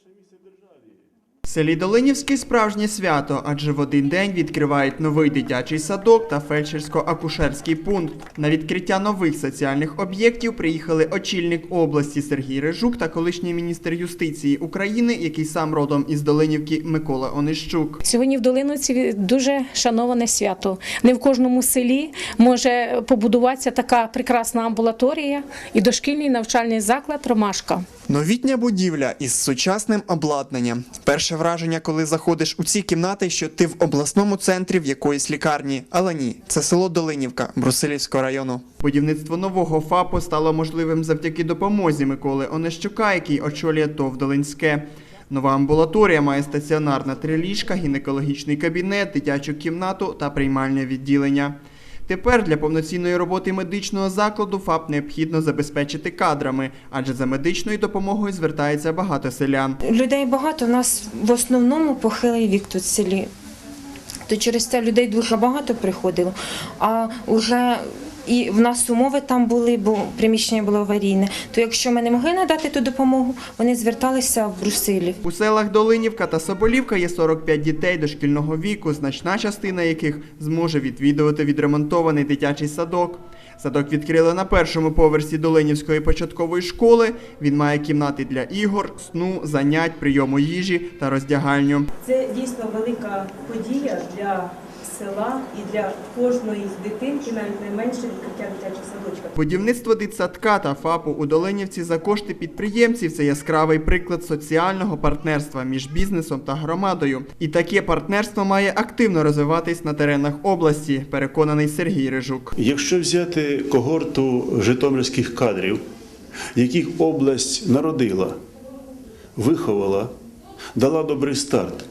В селі Долинівський справжнє свято, адже в один день відкривають новий дитячий садок та фельдшерсько-акушерський пункт. На відкриття нових соціальних об'єктів приїхали очільник області Сергій Режук та колишній міністр юстиції України, який сам родом із Долинівки Микола Онищук. Сьогодні в Долиновці дуже шановане свято. Не в кожному селі може побудуватися така прекрасна амбулаторія і дошкільний навчальний заклад Ромашка. Новітня будівля із сучасним обладнанням. Перше враження, коли заходиш у ці кімнати, що ти в обласному центрі в якоїсь лікарні. Але ні, це село Долинівка Брусилівського району. Будівництво нового ФАПу стало можливим завдяки допомозі Миколи Онищука, який очолює ТОВ Долинське. Нова амбулаторія має стаціонар на три ліжка, гінекологічний кабінет, дитячу кімнату та приймальне відділення. Тепер для повноцінної роботи медичного закладу ФАП необхідно забезпечити кадрами, адже за медичною допомогою звертається багато селян. Людей багато, у нас в основному похилий вік тут в селі. То через це людей дуже багато приходило. А вже і в нас умови там були, бо приміщення було аварійне. То якщо ми не могли надати ту допомогу, вони зверталися в Брусилів. У селах Долинівка та Соболівка є 45 дітей дошкільного віку, значна частина яких зможе відвідувати відремонтований дитячий садок. Садок відкрили на першому поверсі Долинівської початкової школи. Він має кімнати для ігор, сну, занять, прийому їжі та роздягальню. Це дійсно велика подія для села і для кожної дитинки, навіть найменше відкриття дитячих садочків. Будівництво дитсадка та ФАПу у Долинівці за кошти підприємців це яскравий приклад соціального партнерства між бізнесом та громадою. І таке партнерство має активно розвиватись на теренах області, переконаний Сергій Рижук. Якщо взяти когорту житомирських кадрів, яких область народила, виховала, дала добрий старт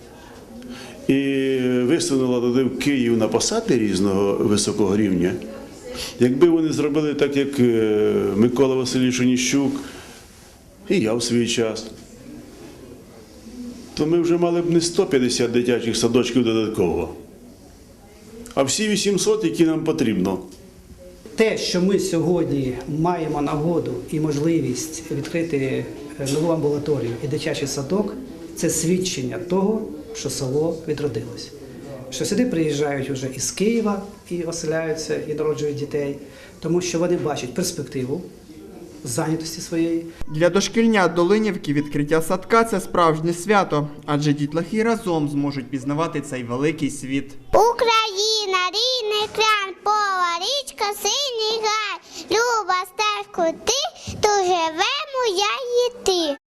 і висунула туди в Київ на посади різного високого рівня, якби вони зробили так, як е, Микола Васильович Оніщук, і я в свій час, то ми вже мали б не 150 дитячих садочків додатково, а всі 800, які нам потрібно. Те, що ми сьогодні маємо нагоду і можливість відкрити е, нову амбулаторію і дитячий садок, це свідчення того, що село відродилось. Що сюди приїжджають вже із Києва і оселяються, і народжують дітей, тому що вони бачать перспективу зайнятості своєї, Для дошкільнят Долинівки відкриття садка це справжнє свято, адже дітлахи разом зможуть пізнавати цей великий світ. Україна, рідний край, пола, річка, синій гай, люба стежку ти, то живемо я і ти.